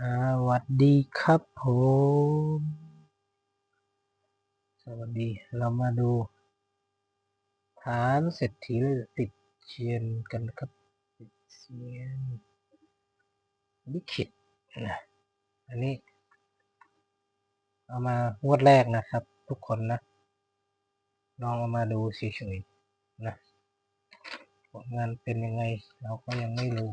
สวัสดีครับผม สวัสดี เรามาดู ฐานเศรษฐีติดเชียนกันครับ ติดเชียนลิขิตนะอันนี้ เอามางวดแรกนะครับ ทุกคนนะ ลองเอามาดูเฉยๆนะผลงานเป็นยังไง เราก็ยังไม่รู้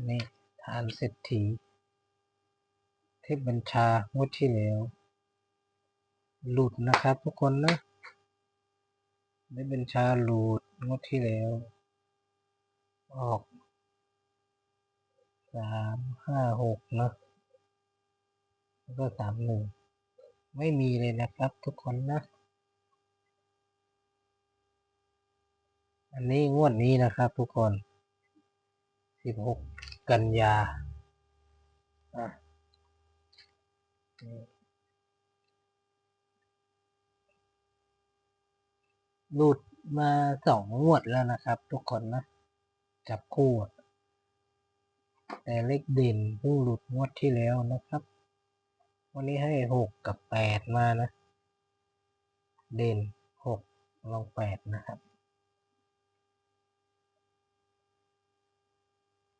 อันนี้ฐานเศรษฐีเทพบัญชางวดที่แล้ว หลุดนะครับทุกคนนะได้บัญชาหลุดงวดที่แล้ว ออกสามห้าหกนะแล้วก็สามหนึ่งไม่มีเลยนะครับทุกคนนะ อันนี้งวดนี้นะครับทุกคน สิบหกกันยาอะนี่หลุดมาสองงวดแล้วนะครับ ทุกคนนะ จับคู่อะแต่เลขเด่นเพิ่งหลุดงวดที่แล้วนะครับ วันนี้ให้หกกับแปดมานะ เด่นหกลองแปดนะครับ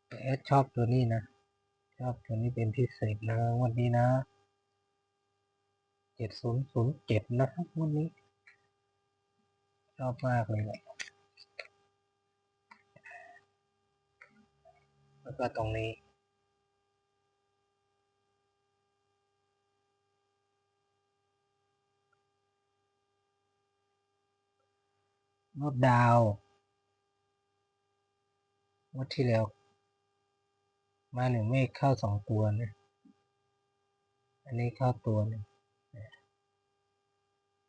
แต่แอดชอบตัวนี้นะ ชอบตัวนี้เป็นพิเศษนะวันนี้นะเจ็ดศูนย์ศูนย์เจ็ดนะครับวันนี้ ชอบมากเลยแหละแล้วก็ตรงนี้รถดาวงวัดที่แล้ว มาหนึ่งเมฆเข้าสองตัวนะอันนี้เข้าตัวหนึง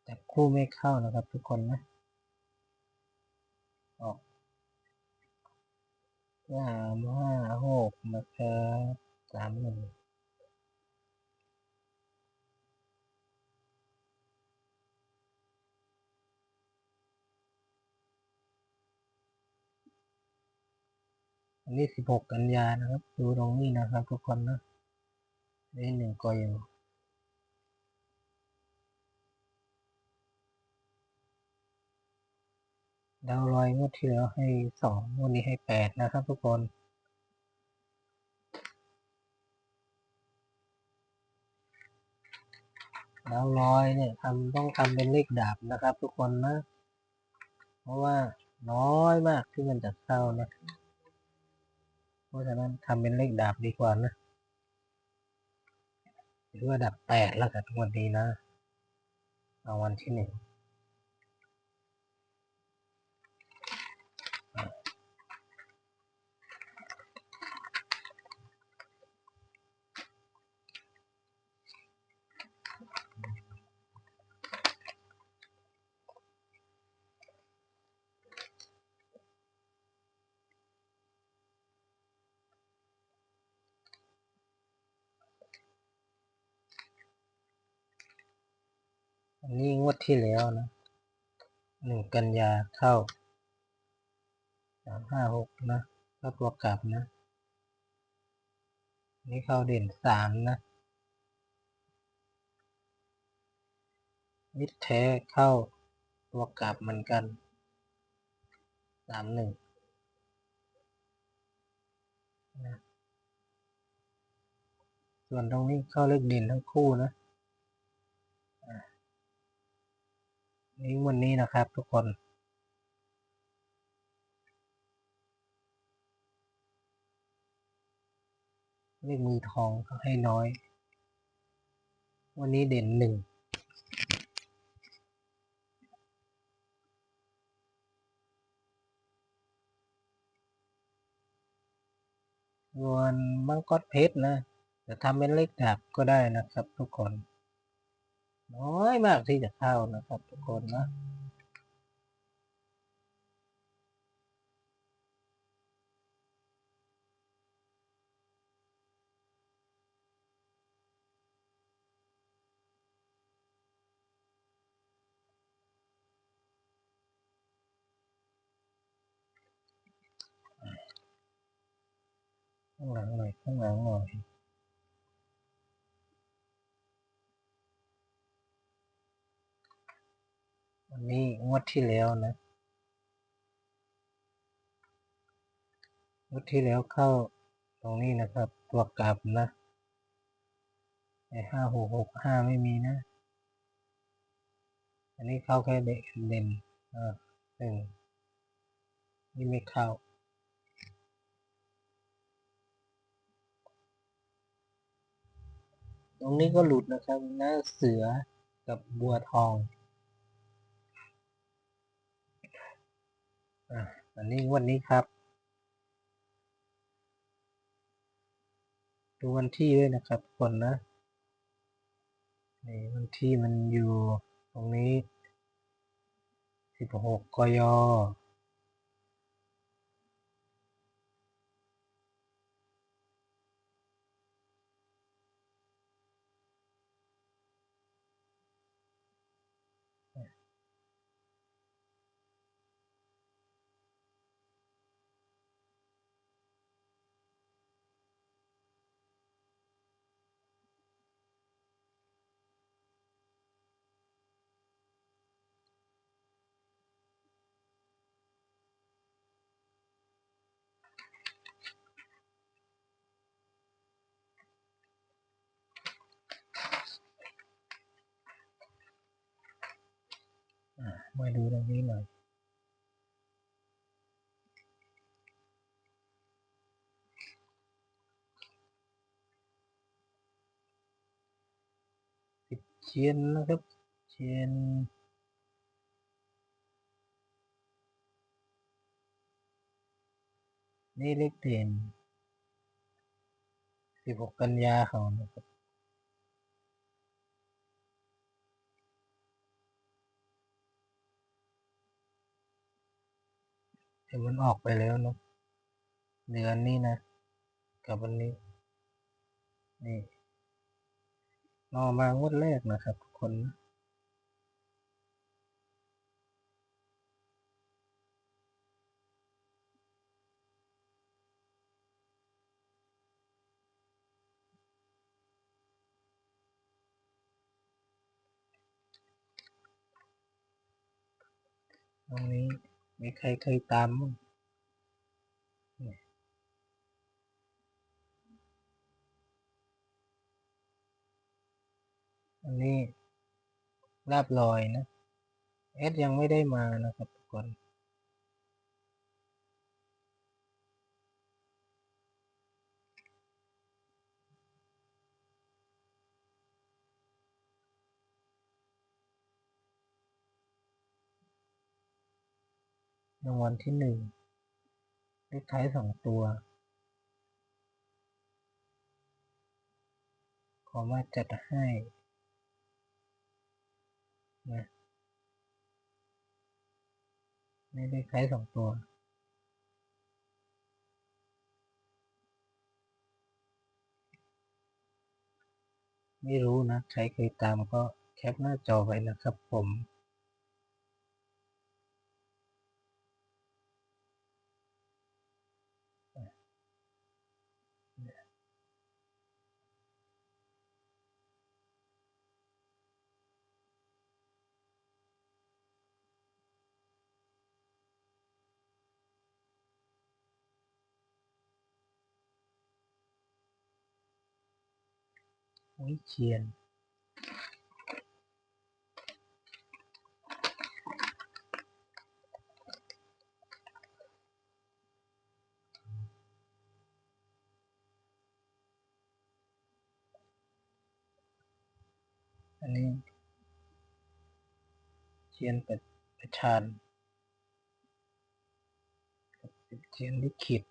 จับคู่ไม่เข้านะครับทุกคนนะออกสามห้าหกนะครับสามหนึ่ง อันนี้สิบหกกันยานะครับ ดูตรงนี้นะครับทุกคนนะนี่หนึ่งกอยู่ดาวลอยงวดที่แล้วให้สองงวดนี้ให้แปดนะครับทุกคนดาวลอยเนี่ยทำต้องทำเป็นเลขดาบนะครับทุกคนนะ เพราะว่าน้อยมากที่มันจะเข้านะ เพราะฉะนั้นทำเป็นเลขดาบดีกว่านะหรือว่าดับแปดแล้วกันวันนี้นะ เอาวันที่หนึ่ง นนี้งวดที่แล้วนะหนึ่งกันยาเข้าสามห้าหกนะก็ตัวกลับนะ นี่เข้าเด่นสามนะมิดแท้เข้าตัวกลับเหมือนกันสามหนึ่งนะส่วนตรงนี้เข้าเลขเด่นทั้งคู่นะ นี่วันนี้นะครับทุกคน เลขมือทองเขาให้น้อย วันนี้เด่นหนึ่งส่วนมังกรเพชรนะจะทำเป็นเลขดาบก็ได้นะครับทุกคน น้อยมากที่จะเข้านะครับทุกคนนะข้างหลังหน่อยข้างหลังหน่อย นนี้งวดที่แล้วนะงวดที่แล้วเข้าตรงนี้นะครับ ตัวกลับนะไอ้ห้าหกหกห้าไม่มีนะ อันนี้เข้าแค่เด็กเด่นอ่าหนึ่งนี่ไม่เข้าตรงนี้ก็หลุดนะครับหน้าเสือกับบัวทอง อันนี้งวันนี้ครับ ดูวันที่ด้วยนะครับคนนะนี่วันที่มันอยู่ตรงนี้สิบหกกย อะ มาดูตรงนี้หน่อยสิบเชียนนะครับเชียนนี่เลขเด่นสิบหกกันยาเขานะครับ มันออกไปแล้วเนอะเดือนนี้นะ กับวันนี้ นี่รอมางวดแรกนะครับทุกคนนะตรงนี้ มีใครเคยตามมั้งอันนี้ลาบลอยนะ เอสยังไม่ได้มานะครับทุกคนางวัลที่หนึ่งเลขท้ายสองตัว ขอมาจัดให้นะนี่เลขท้ายสองตัวไม่รู้นะ ใครเคยตามก็แคปหน้าจอไว้นะครับผม วิเชียนอันนี้เชียนประประชานกับเชียนลิขิต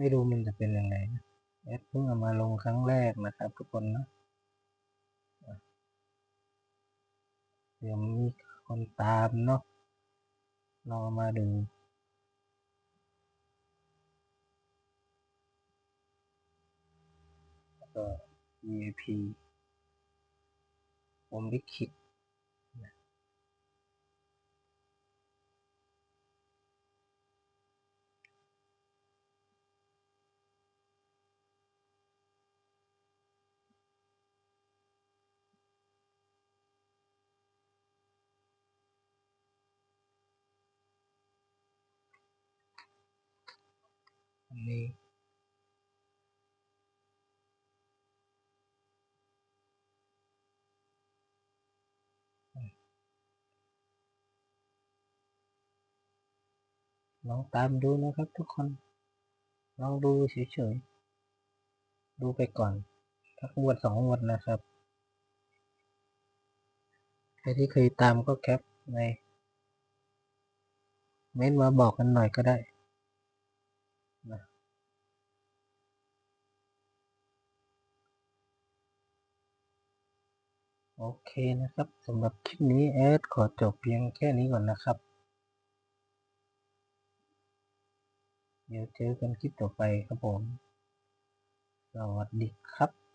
ไม่รู้มันจะเป็นยังไงนะแอดเพิ่งเอามาลงครั้งแรกนะครับทุกคนนะเดี๋ยวมีคนตามเนาะลองมาดูแล้วก็ VIP ผมลิขิต นี้ ลองตามดูนะครับทุกคน ลองดูเฉยๆ ดูไปก่อนสักงวดสองงวดนะครับใครที่เคยตามก็แคปใน เม้นมาบอกกันหน่อยก็ได้ โอเคนะครับสำหรับคลิปนี้แอดขอจบเพียงแค่นี้ก่อนนะครับ เดี๋ยวเจอกันคลิปต่อไปครับผม สวัสดีครับ